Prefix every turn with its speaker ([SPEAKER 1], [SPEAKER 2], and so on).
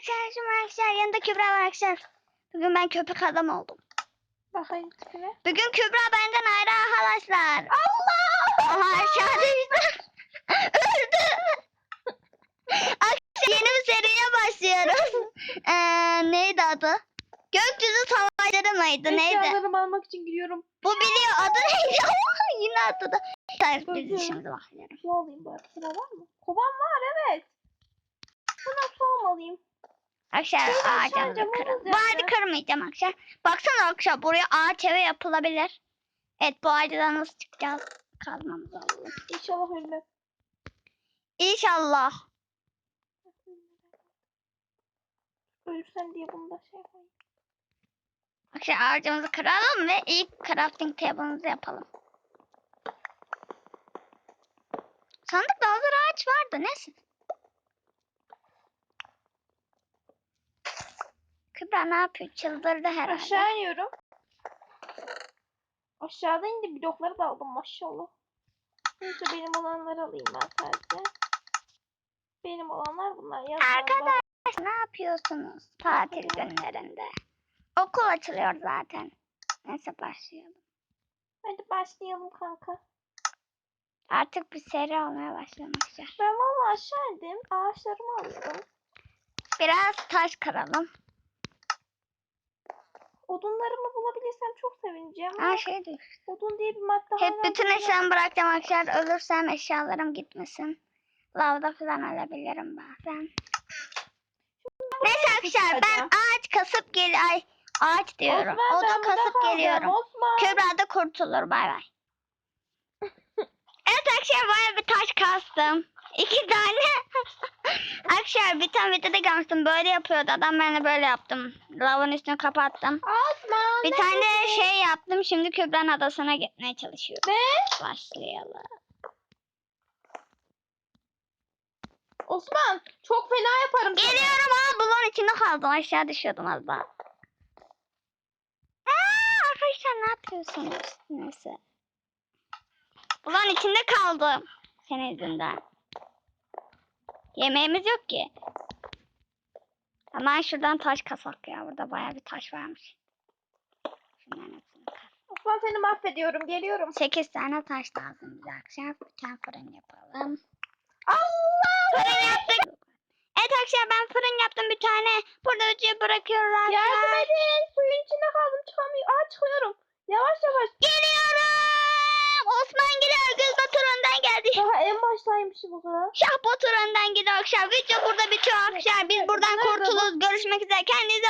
[SPEAKER 1] arkadaşım arkadaşlar. Yanında Kübra var arkadaşlar. Bugün ben köpek adam oldum.
[SPEAKER 2] Bakayım tipine.
[SPEAKER 1] Bugün Kübra benden ayrı arkadaşlar.
[SPEAKER 2] Allah!
[SPEAKER 1] Aha aşağı düştü. Öldü. Arkadaşlar yeni bir seriye başlıyoruz. Ee, neydi adı? Gökyüzü savaşları mıydı? Neydi?
[SPEAKER 2] Eşyalarımı almak için giriyorum.
[SPEAKER 1] Bu biliyor. Adı neydi? Yine adı da. Tabii biz
[SPEAKER 2] Bakıyorum.
[SPEAKER 1] şimdi başlayalım.
[SPEAKER 2] Su alayım bari. Sıra var mı? Kovan var evet. Buna su almalıyım. Aşağıca
[SPEAKER 1] kıralım.
[SPEAKER 2] muz
[SPEAKER 1] Bu ağacı kırmayacağım akşam. Baksana akşam buraya ağaç evi yapılabilir. Evet bu ağaçtan nasıl çıkacağız? Kazmamız lazım.
[SPEAKER 2] İnşallah ölmem.
[SPEAKER 1] İnşallah.
[SPEAKER 2] Ölürsem diye bunu da şey yapayım.
[SPEAKER 1] Akşam ağacımızı kıralım ve ilk crafting table'ımızı yapalım. Sandıkta hazır ağaç vardı. Neyse. Kübra ne yapıyor? Çıldırdı herhalde.
[SPEAKER 2] Aşağı iniyorum. Aşağıda indi blokları da aldım maşallah. Neyse benim olanları alayım ben sadece. Benim olanlar bunlar.
[SPEAKER 1] Arkadaşlar ne yapıyorsunuz tatil günlerinde? Okul açılıyor zaten. Neyse başlayalım.
[SPEAKER 2] Hadi başlayalım kanka.
[SPEAKER 1] Artık bir seri olmaya başlamışlar.
[SPEAKER 2] Ben valla aşağı indim. Ağaçlarımı alıyorum.
[SPEAKER 1] Biraz taş kıralım.
[SPEAKER 2] Odunlarımı bulabilirsem çok sevineceğim.
[SPEAKER 1] Aa
[SPEAKER 2] Ama
[SPEAKER 1] şey düştü.
[SPEAKER 2] odun diye bir madde
[SPEAKER 1] Hep bütün eşyalarımı bırakacağım arkadaşlar. Ölürsem eşyalarım gitmesin. Lavda falan ölebilirim bazen. Neyse arkadaşlar ben ağaç kasıp gel ay ağaç diyorum.
[SPEAKER 2] Osman,
[SPEAKER 1] Odun kasıp geliyorum. Kübra da kurtulur bay bay. evet arkadaşlar baya bir taş kastım. İki tane. arkadaşlar bir tane videoda görmüştüm. Böyle yapıyordu adam ben de böyle yaptım. Lavın üstünü kapattım.
[SPEAKER 2] Osman.
[SPEAKER 1] Bir tane
[SPEAKER 2] neredesin?
[SPEAKER 1] şey yaptım. Şimdi Kübra'nın adasına gitmeye çalışıyorum.
[SPEAKER 2] Ne?
[SPEAKER 1] Başlayalım.
[SPEAKER 2] Osman çok fena yaparım. sana.
[SPEAKER 1] Geliyorum ama bulon içinde kaldım. Aşağı düşüyordum az daha. Aa, arkadaşlar ne yapıyorsunuz? Neyse. Bulon içinde kaldım. Senin yüzünden. Yemeğimiz yok ki. Hemen şuradan taş kasak ya. Burada bayağı bir taş varmış. Şunların hepsini kas.
[SPEAKER 2] Osman seni mahvediyorum. Geliyorum.
[SPEAKER 1] 8 tane taş lazım bize akşam. Bir tane fırın yapalım.
[SPEAKER 2] Allah!
[SPEAKER 1] Fırın yaptık. Evet arkadaşlar ben fırın yaptım bir tane. Burada öcüye bırakıyoruz
[SPEAKER 2] Yardım edin. Baştaymışım o kadar.
[SPEAKER 1] Şah Batur'undan gidiyor akşam. Video burada bitiyor akşam. Biz buradan
[SPEAKER 2] bu?
[SPEAKER 1] kurtuluruz. Görüşmek üzere. Kendinize